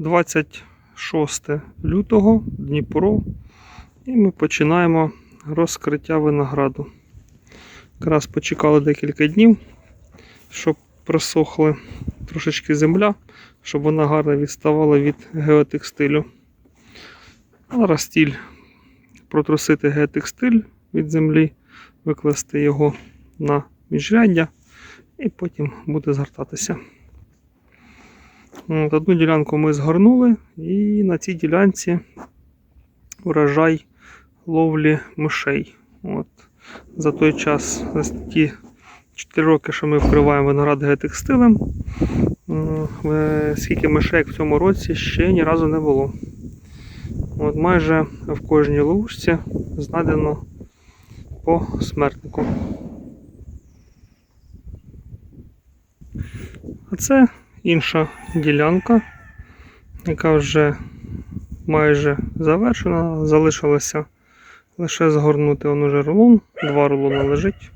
26 лютого, Дніпро, і ми починаємо розкриття винограду. Якраз почекали декілька днів, щоб просохли трошечки земля, щоб вона гарно відставала від геотекстилю. Зараз стіль протрусити геотекстиль від землі, викласти його на міжряддя і потім буде згортатися. Одну ділянку ми згорнули, і на цій ділянці урожай ловлі мишей. От. За той час, за ті 4 роки, що ми вкриваємо виноград геотекстилем, е, скільки мишей в цьому році ще ні разу не було. От майже в кожній ловушці знайдено по смертнику. А це інша ділянка, яка вже майже завершена. Залишилося лише згорнути он уже рулон, два рулони лежить.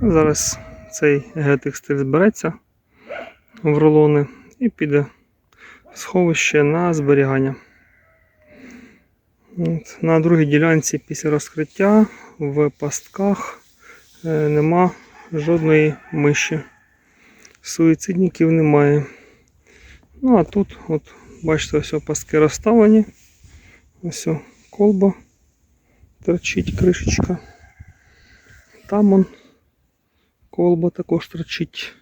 Зараз цей геотекстиль збереться в рулони і піде в сховище на зберігання. От, на другій ділянці після розкриття в пастках е, нема жодної миші. Суїцидників немає. Ну а тут, от, бачите, ось пастки розставлені. Ось колба торчить кришечка. Там он колба також торчить.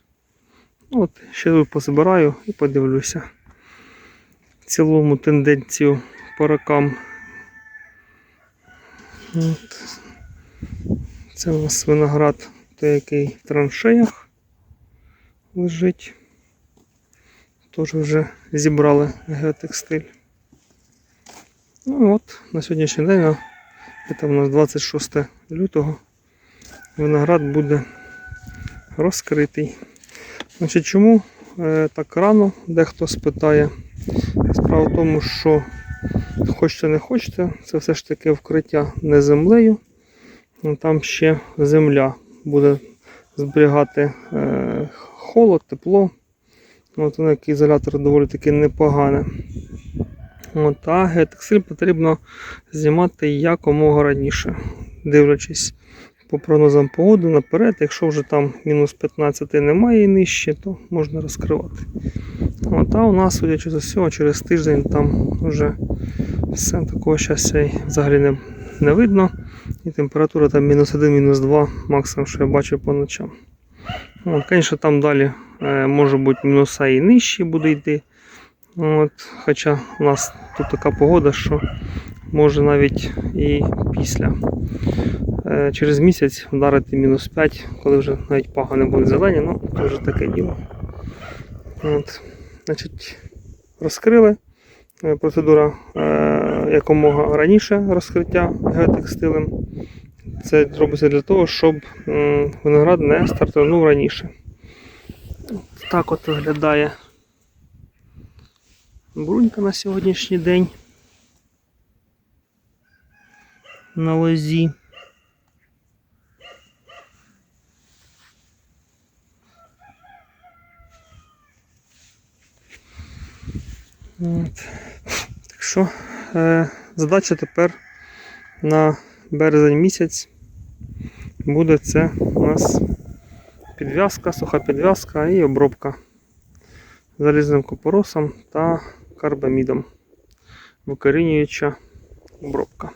Ну, От, ще позбираю і подивлюся. В цілому тенденцію по рокам. От. Це у нас виноград, той який в траншеях лежить. Теж вже зібрали геотекстиль. Ну от, на сьогоднішній день, це у нас 26 лютого, виноград буде розкритий. Значить, Чому е, так рано дехто спитає? Справа в тому, що хочете не хочете, це все ж таки вкриття не землею. Там ще земля буде зберігати е, холод, тепло. От воно як ізолятор доволі таки непогане. От, а геотекстиль потрібно знімати якомога раніше, дивлячись по прогнозам погоди наперед. Якщо вже там мінус 15 немає і нижче, то можна розкривати. От, а у нас, судячи за всього, через тиждень там вже все такого щастя взагалі не, не видно. І температура там мінус 1, мінус 2, максимум, що я бачу по ночам. Звісно, там далі е, може бути мінуса і нижчі буде йти. От, Хоча у нас тут така погода, що може навіть і після. Е, через місяць вдарити мінус 5, коли вже навіть пагани будуть зелені, ну це вже таке діло. От, значить, Розкрили. Е, Процедура е, якомога раніше розкриття геотекстилем. Це робиться для того, щоб виноград не стартанув раніше. Так от виглядає брунька на сьогоднішній день на лозі. От. Що е, задача тепер на березень місяць буде це у нас підв'язка, суха підв'язка і обробка залізним купоросом та карбамідом. Викорінююча обробка.